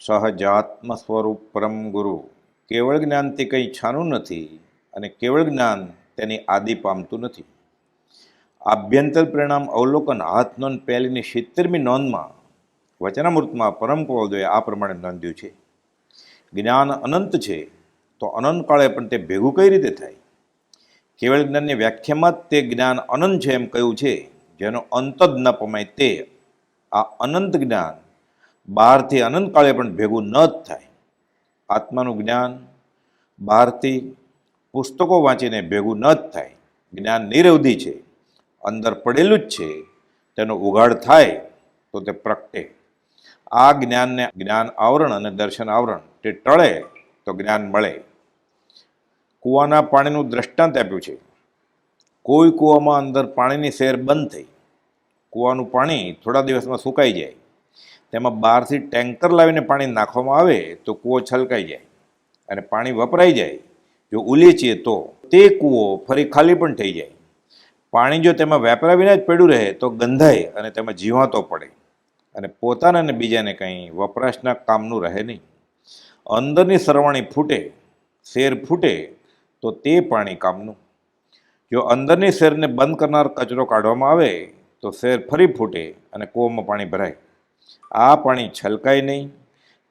સહજાત્મ સ્વરૂપ પરમ ગુરુ. કેવળ જ્ઞાન તે કંઈ છાનું નથી અને કેવળ જ્ઞાન તેની આદિ પામતું નથી. આભ્યંતર પરિણામ અવલોકન હાથ નોંધ પહેલીની સિત્તેરમી નોંધમાં વચનામૃતમાં પરમ કૌદોએ આ પ્રમાણે નોંધ્યું છે. જ્ઞાન અનંત છે તો અનંત કાળે પણ તે ભેગું કઈ રીતે થાય? કેવળ જ્ઞાનની વ્યાખ્યામાં જ તે જ્ઞાન અનંત છે એમ કહ્યું છે, જેનો અંત જ ન પમાય તે આ અનંત જ્ઞાન બહારથી અનંતકાળે પણ ભેગું ન જ થાય. આત્માનું જ્ઞાન બહારથી પુસ્તકો વાંચીને ભેગું ન જ થાય. જ્ઞાન નિરવધિ છે, અંદર પડેલું જ છે, તેનો ઉઘાડ થાય તો તે પ્રગટે. આ જ્ઞાનને જ્ઞાન આવરણ અને દર્શન આવરણ તે ટળે તો જ્ઞાન મળે. કૂવાના પાણીનું દ્રષ્ટાંત આપ્યું છે. કોઈ કૂવામાં અંદર પાણીની સેર બંધ થઈ. કૂવાનું પાણી થોડા દિવસમાં સુકાઈ જાય. તેમાં બહારથી ટેન્કર લાવીને પાણી નાખવામાં આવે તો કૂવો છલકાઈ જાય અને પાણી વપરાઈ જાય. જો ઉલેચીએ તો તે કૂવો ફરી ખાલી પણ થઈ જાય. પાણી જો તેમાં વેપરા વિના જ પડ્યું રહે તો ગંધાય અને તેમાં જીવાતો પડે. અને પોતાના અને બીજાને કંઈ વપરાશના કામનું રહે નહીં. અંદરની સરવાણી ફૂટે, શેર ફૂટે તો તે પાણી કામનું. જો અંદરની શેરને બંધ કરનાર કચરો કાઢવામાં આવે તો શેર ફરી ફૂટે અને કૂવામાં પાણી ભરાય. આ પાણી છલકાય નહીં.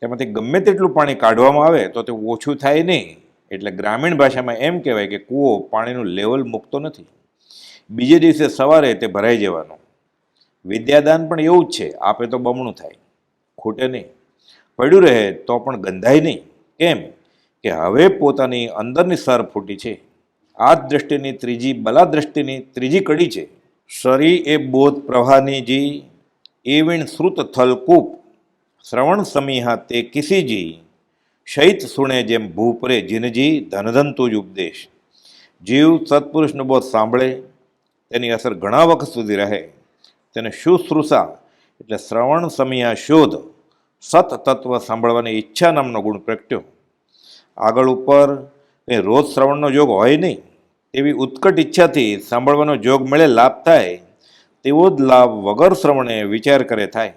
તેમાંથી ગમે તેટલું પાણી કાઢવામાં આવે તો તે ઓછું થાય નહીં. એટલે ગ્રામીણ ભાષામાં એમ કહેવાય કે કૂવો પાણીનું લેવલ મૂકતો નથી. બીજે દિવસે સવારે તે ભરાઈ જવાનું. વિદ્યાદાન પણ એવું જ છે, આપે તો બમણું થાય. ખૂટે નહીં. પડ્યું રહે તો પણ ગંધાય નહીં. કેમ? કે હવે પોતાની અંદરની સર ફૂટી છે. આ દ્રષ્ટિની ત્રીજી, બલા દ્રષ્ટિની ત્રીજી કડી છે. શરી એ બોધ પ્રવાહની જી એવીણ શ્રુત થલકૂપ શ્રવણ સમીહા તે કિસીજી, શૈત સુણે જેમ ભૂપરે જીનજી ધનધન તુજ ઉપદેશ જીવ સત્પુરુષનો બોધ સાંભળે, તેની અસર ઘણા વખત સુધી રહે. તેને શુશ્રુષા એટલે શ્રવણ સમિયા શોધ, સત તત્વ સાંભળવાની ઈચ્છા નામનો ગુણ પ્રગટ્યો. આગળ ઉપર એ રોજ શ્રવણનો યોગ હોય નહીં, એવી ઉત્કટ ઈચ્છાથી સાંભળવાનો જોગ મળે, લાભ થાય. તેવો જ લાભ વગર શ્રવણે વિચાર કરે થાય.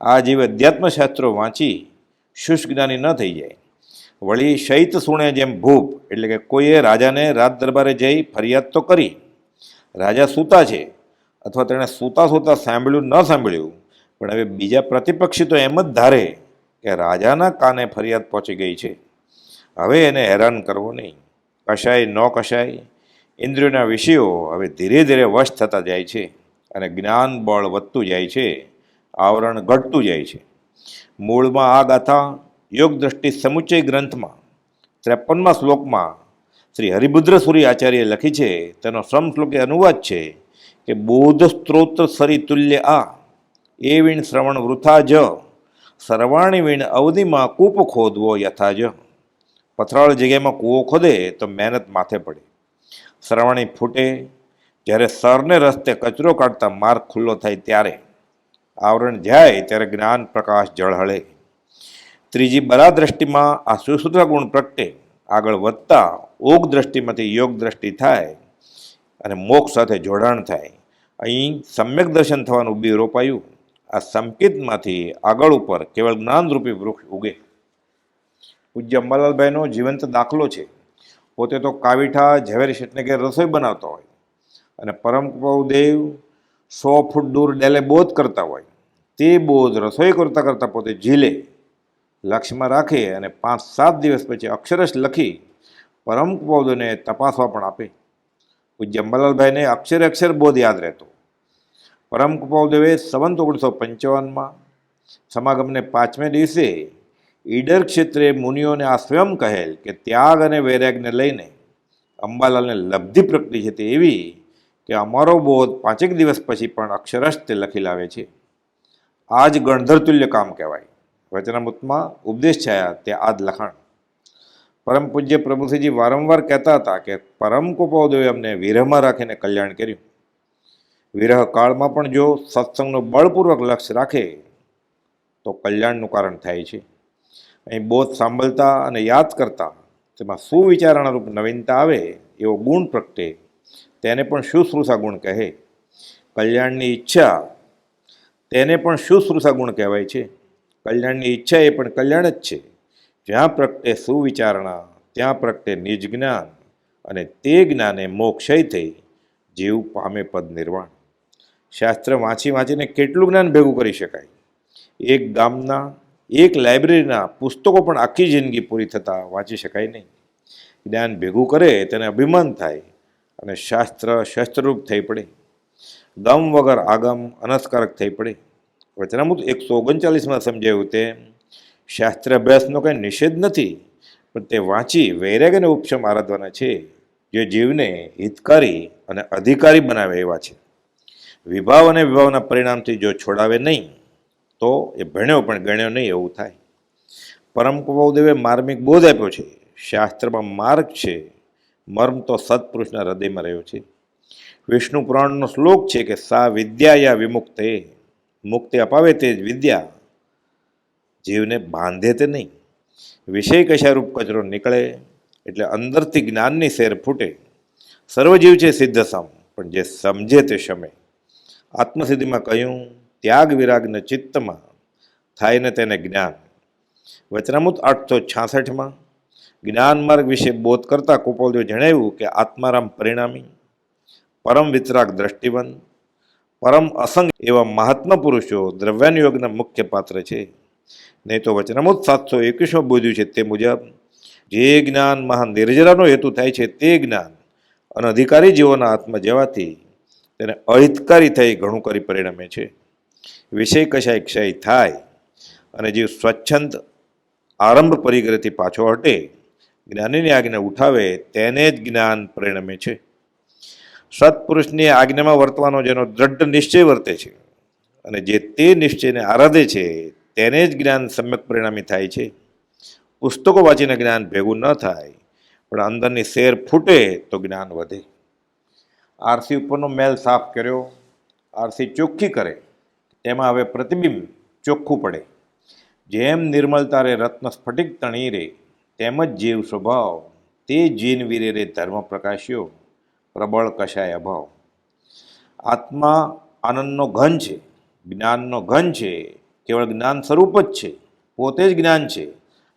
આ જીવ અધ્યાત્મશાસ્ત્રો વાંચી શુષ્ક જ્ઞાની ન થઈ જાય. વળી શૈત સુણે જેમ ભૂપ, એટલે કે કોઈએ રાજાને રાજ દરબારે જઈ ફરિયાદ તો કરી. રાજા સૂતા છે, અથવા તેણે સૂતા સૂતા સાંભળ્યું ન સાંભળ્યું, પણ હવે બીજા પ્રતિપક્ષી તો એમ જ ધારે કે રાજાના કાને ફરિયાદ પહોંચી ગઈ છે. હવે એને હેરાન કરવો નહીં. કશાય ન કશાય. ઇન્દ્રિયોના વિષયો હવે ધીરે ધીરે વશ થતા જાય છે. અને જ્ઞાન બળ વધતું જાય છે, આવરણ ઘટતું જાય છે. મૂળમાં આ ગાથા યોગ દ્રષ્ટિ સમુચ્ચય ગ્રંથમાં, ત્રેપનમાં શ્લોકમાં શ્રી હરિભદ્ર સૂરી આચાર્યે લખી છે, તેનો શ્રમ શ્લોકે અનુવાદ છે કે બોધ સ્ત્રોત સરી તુલ્ય આ, એ વીણ શ્રવણ વૃથા જ, સર્વાણી વીણ અવધિમાં કૂપ ખોદવો યથા જ. પથરાળ જગ્યામાં કૂવો ખોદે તો મહેનત માથે પડે. શ્રવણી ફૂટે જ્યારે સરને રસ્તે કચરો કાઢતા માર્ગ ખુલ્લો થાય ત્યારે આવરણ જાય ત્યારે જ્ઞાન પ્રકાશ જળહળે ત્રીજી બરા દ્રષ્ટિમાં આ સુસૂત્ર ગુણ પ્રગટે, આગળ વધતા ઓગ દ્રષ્ટિમાંથી યોગ દ્રષ્ટિ થાય અને મોક્ષ સાથે જોડાણ થાય. અહીં સમ્યક દર્શન થવાનું બી રોપાયું. આ સંકેતમાંથી આગળ ઉપર કેવળ જ્ઞાનરૂપી વૃક્ષ ઉગે. પૂજ્ય અંબાલાલભાઈનો જીવંત દાખલો છે. પોતે તો કાવીઠા, ઝવેરી શેઠને કે રસોઈ બનાવતો હોય. અને પરમ દેવ સો ફૂટ દૂર ડેલે બોધ કરતા હોય, તે બોધ રસોઈ કરતાં કરતાં પોતે ઝીલે, લક્ષ્યમાં રાખે અને પાંચ સાત દિવસ પછી અક્ષરશ લખી પરમ કુપોદોને તપાસવા પણ આપે. પૂજ્ય અંબાલાલભાઈને અક્ષરે અક્ષર બોધ યાદ રહેતો. પરમ કુપૌદેવે સંવંત ઓગણીસો પંચાવનમાં સમાગમને પાંચમે દિવસે ઈડર ક્ષેત્રે મુનિઓને આ સ્વયં કહેલ કે ત્યાગ અને વૈરાગને લઈને અંબાલાલને લબ્ધિ પ્રગટી છે તે એવી કે અમારો બોધ પાંચેક દિવસ પછી પણ અક્ષરશ તે લખી લાવે છે. આ જ ગણધરતુલ્ય કામ કહેવાય. વચનામૃતમાં ઉપદેશ છાયા તે આ જ લખાણ. પરમ પૂજ્ય પ્રભુસિંહજી વારંવાર કહેતા હતા કે પરમ કુપોદેવે અમને વિરહમાં રાખીને કલ્યાણ કર્યું. વિરહ કાળમાં પણ જો સત્સંગનો બળપૂર્વક લક્ષ્ય રાખે, તો કલ્યાણનું કારણ થાય છે. અહીં બોધ સાંભળતા અને યાદ કરતા તેમાં સુવિચારણારૂપ નવીનતા આવે એવો ગુણ પ્રગટે તેને પણ શુશ્રુષા ગુણ કહે. કલ્યાણની ઈચ્છા તેને પણ શુશ્રુષા ગુણ કહેવાય છે. કલ્યાણની ઈચ્છા એ પણ કલ્યાણ જ છે. જ્યાં પ્રગટે સુવિચારણા, ત્યાં પ્રગટે નિજ જ્ઞાન અને તે જ્ઞાને મોક્ષય થઈ જીવ પામે પદ નિર્વાણ. શાસ્ત્ર વાંચી વાંચીને કેટલું જ્ઞાન ભેગું કરી શકાય? એક ગામના, એક લાઇબ્રેરીના પુસ્તકો પણ આખી જિંદગી પૂરી થતાં વાંચી શકાય નહીં. જ્ઞાન ભેગું કરે, તેને અભિમાન થાય. અને શાસ્ત્ર, શસ્ત્રરૂપ થઈ પડે. ગમ વગર આગમ અનસ્કારક થઈ પડે. વચનામૃત એકસો ઓગણચાલીસમાં સમજાયું તે શાસ્ત્ર અભ્યાસનો કંઈ નિષેધ નથી, પણ તે વાંચી વૈરાગ્યને ઉપશમ આરાધવાના છે, જે જીવને હિતકારી અને અધિકારી બનાવે એવા છે. વિભાવ અને વિભાવના પરિણામથી જો છોડાવે નહીં, તો એ ભણ્યો પણ ગણ્યો નહીં એવું થાય. પરમ કુમાવદેવે માર્મિક બોધ આપ્યો છે. શાસ્ત્રમાં માર્ગ છે. મર્મ તો સત્પુરુષના હૃદયમાં રહ્યો છે. વિષ્ણુ પુરાણનો શ્લોક છે કે સા વિદ્યા યા વિમુક્તે. મુક્તિ અપાવે તે જ વિદ્યા. જીવને બાંધે તે નહીં. વિષય કશારૂપ કચરો નીકળે એટલે અંદરથી જ્ઞાનની શેર ફૂટે. સર્વજીવ છે સિદ્ધ સમ પણ જે સમજે તે શમે. આત્મસિદ્ધિમાં કહ્યું, ત્યાગ વિરાગને ચિત્તમાં. થાય ને તેને જ્ઞાન. વચનામૃત આઠસો છાસઠમાં જ્ઞાન માર્ગ વિશે બોધ કરતા કોપોલદેવ જણાવ્યું કે આત્મારામ પરિણામી, પરમ વિતરાગ દ્રષ્ટિવંત, પરમ અસંગ એવા મહાત્મા પુરુષો દ્રવ્યાનુયોગના મુખ્ય પાત્ર છે. નહીં તો વચનામૃત સાતસો એકવીસમાં બોધ્યું છે તે મુજબ, જે જ્ઞાન મહાન નિર્જરાનો હેતુ થાય છે તે જ્ઞાન અનધિકારી જીવોના હાથમાં જવાથી તેને અહિતકારી થઈ ઘણું કરી પરિણમે છે. વિષય કશાય ક્ષય થાય અને જીવ સ્વચ્છંદ આરંભ પરિગ્રહથી પાછો હટે જ્ઞાનીની આજ્ઞા ઉઠાવે તેને જ જ્ઞાન પરિણમે છે. સત્પુરુષની આજ્ઞામાં વર્તવાનો જેનો દ્રઢ નિશ્ચય વર્તે છે અને જે તે નિશ્ચયને આરાધે છે તેને જ જ્ઞાન સમ્યક પરિણામી થાય છે. પુસ્તકો વાંચીને જ્ઞાન ભેગું ન થાય, પણ અંદરની શેર ફૂટે તો જ્ઞાન વધે. આરસી ઉપરનો મેલ સાફ કર્યો, આરસી ચોખ્ખી કરે તેમાં હવે પ્રતિબિંબ ચોખ્ખું પડે. જેમ નિર્મલતા રે રત્ન સ્ફટિક તણી રે તેમ જ જીવ સ્વભાવ, તે જીન વિરેરે ધર્મ પ્રકાશ્યો, પ્રબળ કશાય અભાવ. આત્મા આનંદનો ઘન છે, જ્ઞાનનો ઘન છે, કેવળ જ્ઞાન સ્વરૂપ જ છે, પોતે જ જ્ઞાન છે.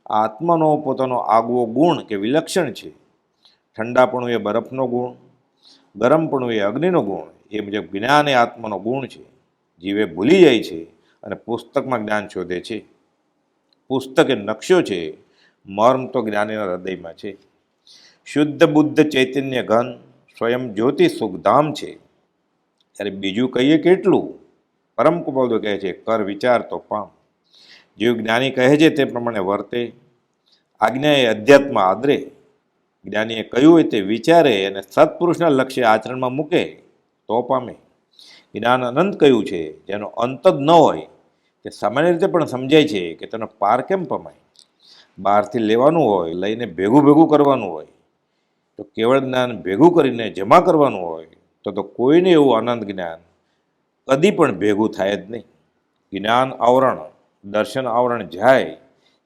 આત્માનો પોતાનો આગવો ગુણ કે વિલક્ષણ છે. ઠંડાપણું એ બરફનો ગુણ ગરમપણું એ અગ્નિનો ગુણ, એ મુજબ જ્ઞાન એ આત્માનો ગુણ છે. જીવે ભૂલી જાય છે અને પુસ્તકમાં જ્ઞાન શોધે છે. પુસ્તક એ નકશો છે મર્મ તો જ્ઞાનીના હૃદયમાં છે. શુદ્ધ બુદ્ધ ચૈતન્ય ઘન સ્વયં જ્યોતિ સુખધામ છે. ત્યારે બીજું કહીએ કેટલું? પરમ કુબોધો કહે છે, કર વિચાર તો પામ. જેવું જ્ઞાની કહે છે તે પ્રમાણે વર્તે. આજ્ઞા એ અધ્યાત્મ આદરે. જ્ઞાનીએ કહ્યું હોય તે વિચારે અને સત્પુરુષના લક્ષ્ય આચરણમાં મૂકે તો પામે. જ્ઞાન અનંત કહ્યું છે, જેનો અંત જ ન હોય, તે સામાન્ય રીતે પણ સમજાય છે કે તેનો પાર કેમ પમાય? બહારથી લેવાનું હોય, લઈને ભેગું ભેગું કરવાનું હોય, તો કેવળ જ્ઞાન ભેગું કરીને જમા કરવાનું હોય, તો તો કોઈને એવું આનંદ જ્ઞાન કદી પણ ભેગું થાય જ નહીં. જ્ઞાન આવરણ, દર્શન આવરણ જાય,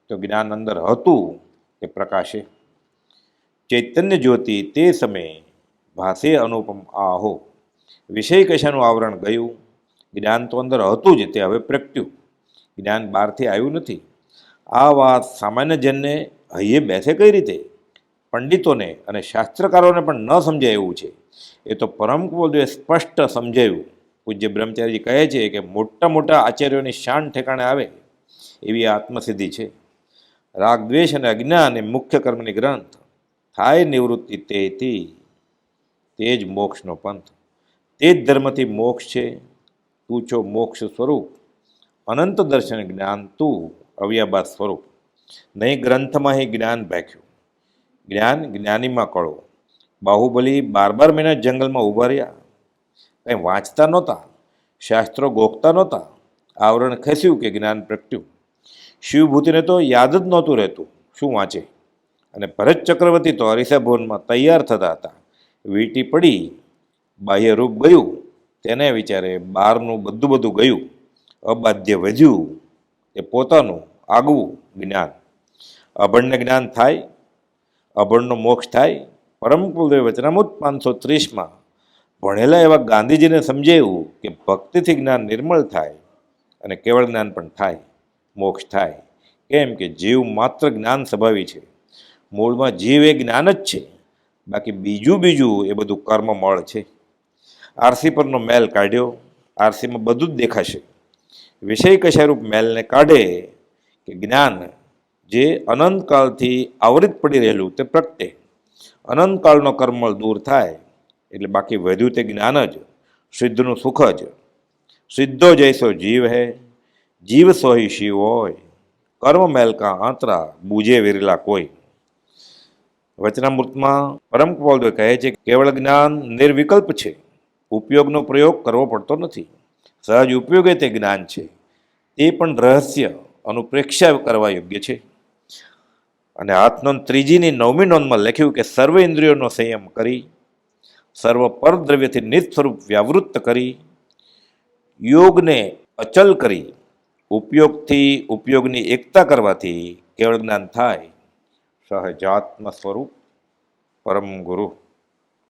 તો જ્ઞાન અંદર હતું એ પ્રકાશે. ચૈતન્ય જ્યોતિ તે સમયે ભાષે અનુપમ આહો. વિષય કશાનું આવરણ ગયું? જ્ઞાન તો અંદર હતું જ, તે હવે પ્રગટ્યું. જ્ઞાન બહારથી આવ્યું નથી. આ વાત સામાન્ય જનને હૈયે બેસે કઈ રીતે? પંડિતોને અને શાસ્ત્રકારોને પણ ન સમજાય એવું છે. એ તો પરમ કુબોધે સ્પષ્ટ સમજાયું. પૂજ્ય બ્રહ્મચારીજી કહે છે કે મોટા મોટા આચાર્યોની શાન ઠેકાણે આવે એવી આત્મસિદ્ધિ છે. રાગદ્વેષ અને અજ્ઞાન એ મુખ્ય કર્મની ગ્રંથ. થાય નિવૃત્તિ તેથી તે જ મોક્ષનો પંથ. તે જ ધર્મથી મોક્ષ છે. તું છો મોક્ષ સ્વરૂપ. અનંત દર્શન જ્ઞાન તું. અવ્યાબાદ સ્વરૂપ. નહીં ગ્રંથમાં હી જ્ઞાન ભેખ્યું. જ્ઞાન જ્ઞાનીમાં કળો. બાહુબલી બાર બાર મહિના જંગલમાં ઊભા રહ્યા. કંઈ વાંચતા નહોતા. શાસ્ત્રો ગોખતા નહોતા. આવરણ ખસ્યું કે જ્ઞાન પ્રગટ્યું. શિવભૂતિને તો યાદ જ નહોતું રહેતું. શું વાંચે? અને ભરત ચક્રવર્તી તો અરીસા ભવનમાં તૈયાર થતા હતા. વીંટી પડી. બાહ્ય રૂપ ગયું. તેને વિચારે બહારનું બધું બધું ગયું. અબાધ્ય વધ્યું. એ પોતાનું આગવું જ્ઞાન. અભણને જ્ઞાન થાય, અભણનો મોક્ષ થાય, પરમ કુલદેવ વચનામૃત પાંચસો ત્રીસમાં ભણેલા એવા ગાંધીજીને સમજાવ્યું કે ભક્તિથી જ્ઞાન નિર્મળ થાય અને કેવળ જ્ઞાન પણ થાય, મોક્ષ થાય. કેમ કે જીવ માત્ર જ્ઞાન સ્વભાવી છે. મૂળમાં જીવ એ જ્ઞાન જ છે. બાકી બીજું બીજું એ બધું કર્મ મળ છે. આરસી પરનો મેલ કાઢ્યો. આરસીમાં બધું જ દેખાશે. વિષય કશારૂપ મેલને કાઢે કે જ્ઞાન જે અનંતકાળથી આવરિત પડી રહેલું તે પ્રગટે. અનંતકાળનો કર્મળ દૂર થાય એટલે બાકી વધ્યું તે જ્ઞાન જ, સિદ્ધનું સુખ જ. સિદ્ધો જૈસો જીવ હે, જીવ સોહી શિવ હોય. કર્મ મેલ કા આંતરા, બૂજે વેરેલા કોઈ. વચનામૃતમાં પરમ કપાલદેવ કહે છે કે કેવળ જ્ઞાન નિર્વિકલ્પ છે. ઉપયોગનો પ્રયોગ કરવો પડતો નથી. સહજ ઉપયોગે તે જ્ઞાન છે. તે પણ રહસ્ય અનુપ્રેક્ષા કરવા યોગ્ય છે. અને આત્મન ત્રીજીની નવમી નોંધમાં લખ્યું કે સર્વ ઇન્દ્રિયોનો સંયમ કરી, સર્વ પરદ્રવ્યથી નિજ સ્વરૂપ વ્યાવૃત્ત કરી, યોગને અચલ કરી, ઉપયોગથી, ઉપયોગની એકતા કરવાથી કેવળ જ્ઞાન થાય. સહજાત્મ સ્વરૂપ પરમ ગુરુ.